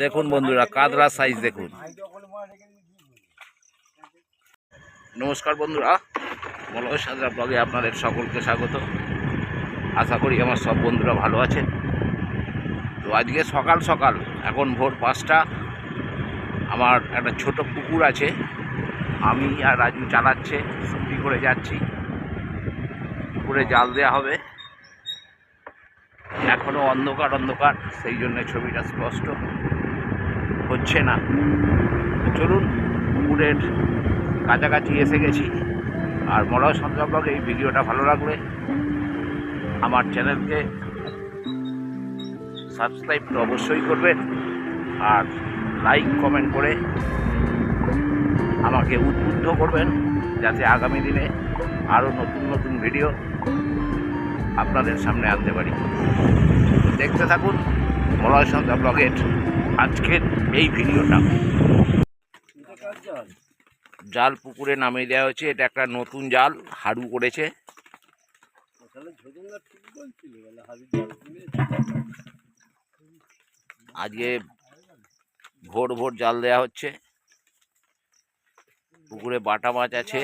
দেখুন বন্ধুরা, কাদরা সাইজ দেখুন। নমস্কার বন্ধুরা, মলয় সাজরা ব্লগে আপনাদের সকলকে স্বাগত। আশা করি আমার সব বন্ধুরা ভালো আছেন। তো আজকে সকাল সকাল, এখন ভোর পাঁচটা, আমার একটা ছোট পুকুর আছে। আমি আর রাজু চালাচ্ছে স্কুটি করে যাচ্ছি, পুকুরে জাল দেওয়া হবে। এখনও অন্ধকার অন্ধকার। সেই জন্য ছবিটা স্পষ্ট হচ্ছে না। চলুন, পুকুরের কাছাকাছি এসে গেছি। আর মলয় সন্ধ্যা এই ভিডিওটা ভালো লাগলে আমার চ্যানেলকে সাবস্ক্রাইব তো অবশ্যই করবেন আর লাইক, কমেন্ট করে আমাকে উদ্বুদ্ধ করবেন যাতে আগামী দিনে আরও নতুন নতুন ভিডিও আপনাদের সামনে আনতে পারি। দেখতে থাকুন মলয় সন্ধ্যা ব্লগের আজকের এই ভিডিওটা। জাল পুকুরে নামিয়ে দেওয়া হয়েছে। এটা একটা নতুন জাল, হাড়ু করেছে। আজকে ভোর ভোর জাল দেওয়া হচ্ছে। পুকুরে বাটা মাছ আছে।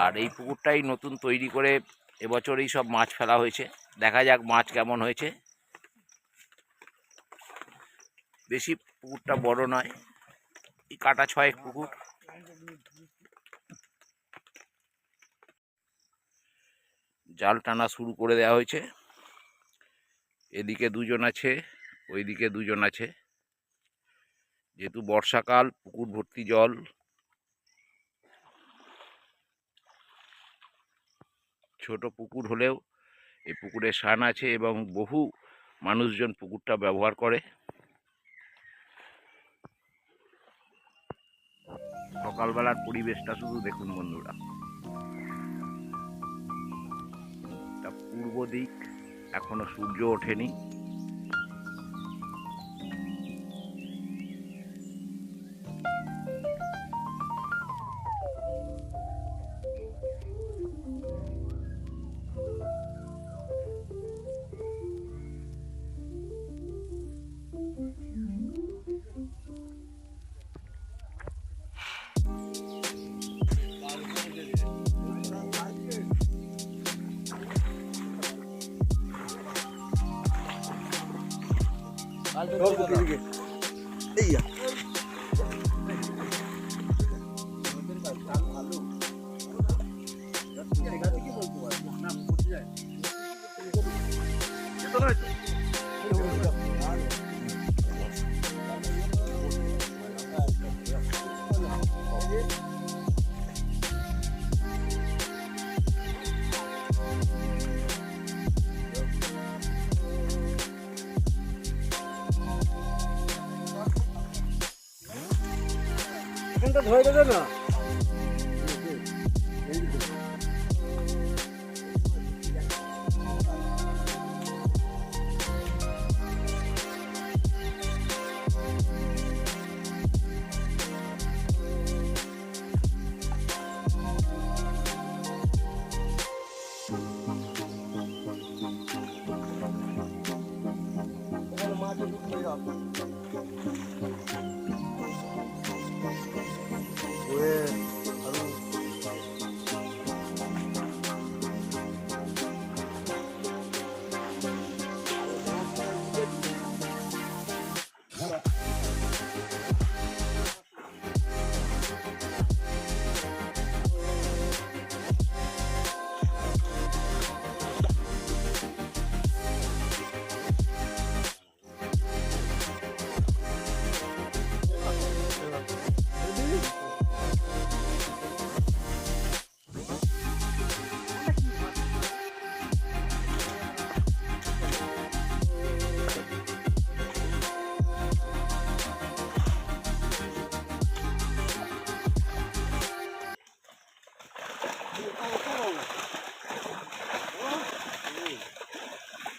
আর এই পুকুরটাই নতুন তৈরি করে এবছরই সব মাছ ফেলা হয়েছে। দেখা যাক মাছ কেমন হয়েছে। বেশি পুকুরটা বড় নয়, এই কাটা ছয়েক পুকুর। জাল টানা শুরু করে দেওয়া হয়েছে। এদিকে দুজন আছে, ওইদিকে দুজন আছে। যেহেতু বর্ষাকাল, পুকুর ভর্তি জল ছোট পুকুর হলেও এই পুকুরে সান আছে এবং বহু মানুষজন পুকুরটা ব্যবহার করে। সকালবেলার পরিবেশটা শুধু দেখুন বন্ধুরা। তা পূর্ব দিক এখনও সূর্য ওঠেনি। 너무느 리. এখানটা ধরে দেবে না।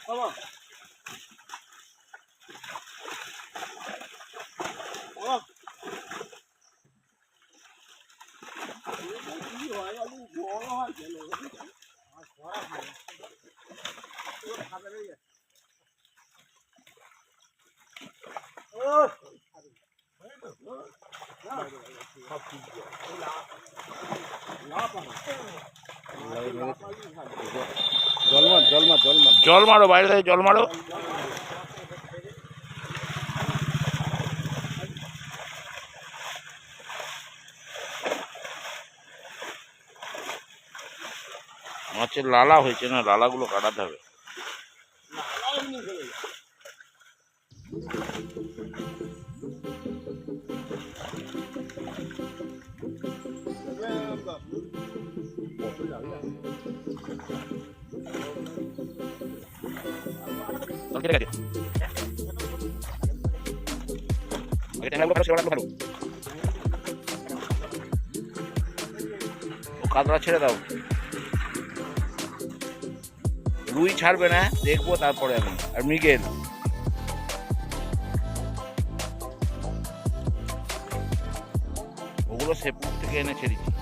Come on. Thank you. জল মারো বাইরে থেকে জল মারো। মাছের লালা হয়েছে না লালাগুলো কাটাতে হবে। কাতলা ছেড়ে দাও রুই ছাড়বে না দেখব তারপরে আমি আর মৃগেল ওগুলো সেপুর থেকে এনে ছেড়েছি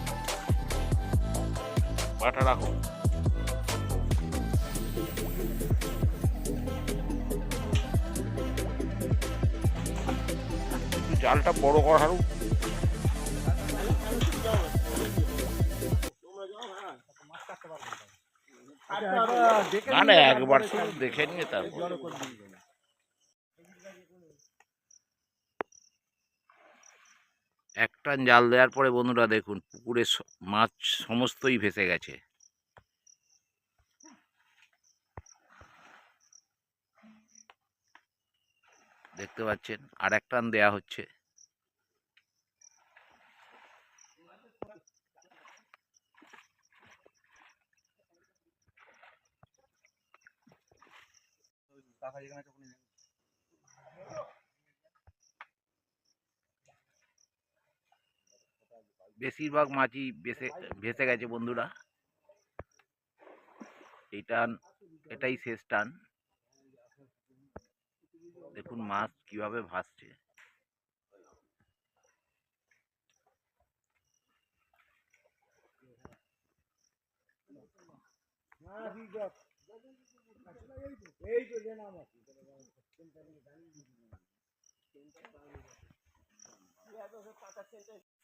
বাটা রাখো। জালটা বড় কর হারু। না না একবার শুধু দেখে নিয়ে তারপর। এক টান জাল দেওয়ার পরে বন্ধুরা দেখুন, পুকুরে মাছ সমস্তই ভেসে গেছে। দেখতে পাচ্ছেন আর এক টান দেয়া হচ্ছে বেশিরভাগ মাছই ভেসে ভেসে গেছে বন্ধুরা। এই টান এটাই শেষ টান। দেখুন মাছ কীভাবে ভাসছে।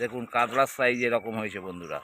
দেখুন কাতলার সাইজ এরকম হয়েছে বন্ধুরা।